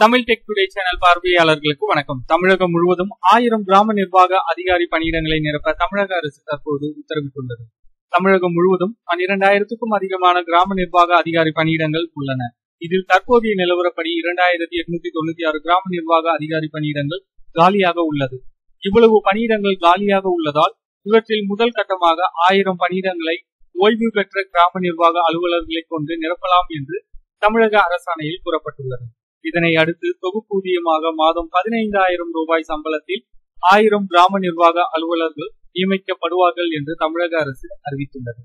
Tamil tech today channel பார்வையாளர்களுக்கு வணக்கம். தமிழகம் முழுவதும் ஆயிரம் கிராம நிர்வாக அதிகாரி பணியிடங்களை நிரப்ப தமிழக அரசு தற்போது உத்தரவிட்டுள்ளது. தமிழகம் முழுவதும் பன்னிரண்டாயிரத்துக்கும் அதிகமான கிராம நிர்வாக அதிகாரி பணியிடங்கள் உள்ளன. இதில் தற்போதைய நிலவரப்படி இரண்டாயிரத்தி எட்நூத்தி தொண்ணூத்தி ஆறு கிராம நிர்வாக அதிகாரி பணியிடங்கள் காலியாக உள்ளது. இவ்வளவு பணியிடங்கள் காலியாக உள்ளதால் இவற்றில் முதல் கட்டமாக ஆயிரம் பணியிடங்களை ஓய்வு பெற்ற கிராம நிர்வாக அலுவலர்களை கொண்டு நிரப்பலாம் என்று தமிழக அரசாணையில் கூறப்பட்டுள்ளது. இதனை அடுத்து தொகுப்பூதியமாக மாதம் பதினைந்தாயிரம் ரூபாய் சம்பளத்தில் ஆயிரம் கிராம நிர்வாக அலுவலர்கள் நியமிக்கப்படுவார்கள் என்று தமிழக அரசு அறிவித்துள்ளது.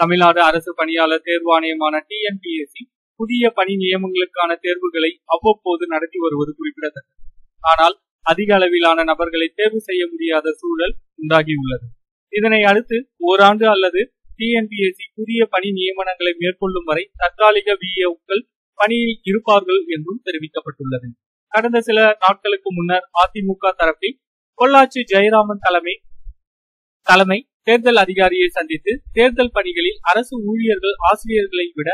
தமிழ்நாடு அரசு பணியாளர் தேர்வாணையமான டிஎன்பிஎஸ்சி புதிய பணி நியமங்களுக்கான தேர்வுகளை அவ்வப்போது நடத்தி வருவது குறிப்பிடத்தக்கது. ஆனால் அதிக அளவிலான நபர்களை தேர்வு செய்ய முடியாத சூழல் உண்டாகியுள்ளது. இதனை அடுத்து ஓராண்டு அல்லது டிஎன்பிஎஸ்சி புதிய பணி நியமனங்களை மேற்கொள்ளும் வரை தற்காலிக விஏக்கள் பணியில் இருப்பார்கள் என்றும் தெரிவிக்கப்பட்டுள்ளது. கடந்த சில நாட்களுக்கு முன்னர் அதிமுக தரப்பில் பொள்ளாச்சி ஜெயராமன் தலைமை தலைமை தேர்தல் அதிகாரியை சந்தித்து தேர்தல் பணிகளில் அரசு ஊழியர்கள் ஆசிரியர்களை விட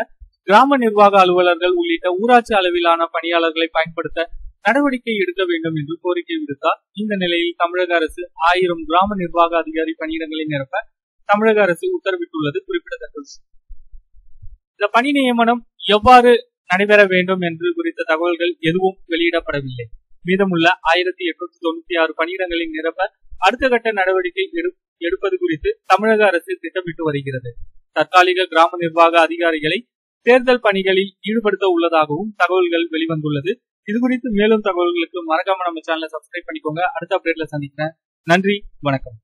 கிராம நிர்வாக அலுவலர்கள் உள்ளிட்ட ஊராட்சி அளவிலான பணியாளர்களை பயன்படுத்த நடவடிக்கை எடுக்க வேண்டும் என்று கோரிக்கை விடுத்தார். இந்த நிலையில் தமிழக அரசு ஆயிரம் கிராம நிர்வாக அதிகாரி பணியிடங்களை நிரப்ப தமிழக அரசு உத்தரவிட்டுள்ளது குறிப்பிடத்தக்கது. இந்த பணி நியமனம் எவ்வாறு நடைபெற வேண்டும் என்று குறித்த தகவல்கள் எதுவும் வெளியிடப்படவில்லை. மீதமுள்ள ஆயிரத்தி எட்நூத்தி தொண்ணூத்தி ஆறு பணியிடங்களின் நிரப்ப அடுத்த கட்ட நடவடிக்கை எடுப்பது குறித்து தமிழக அரசு திட்டமிட்டு வருகிறது. தற்காலிக கிராம நிர்வாக அதிகாரிகளை தேர்தல் பணிகளில் ஈடுபடுத்த உள்ளதாகவும் தகவல்கள் வெளிவந்துள்ளது. இது குறித்து மேலும் தகவல்களுக்கு மறக்காம நம்ம சேனலை சப்ஸ்கிரைப் பண்ணிக்கோங்க. அடுத்த அப்டேட்ல சந்திக்கிறேன். நன்றி. வணக்கம்.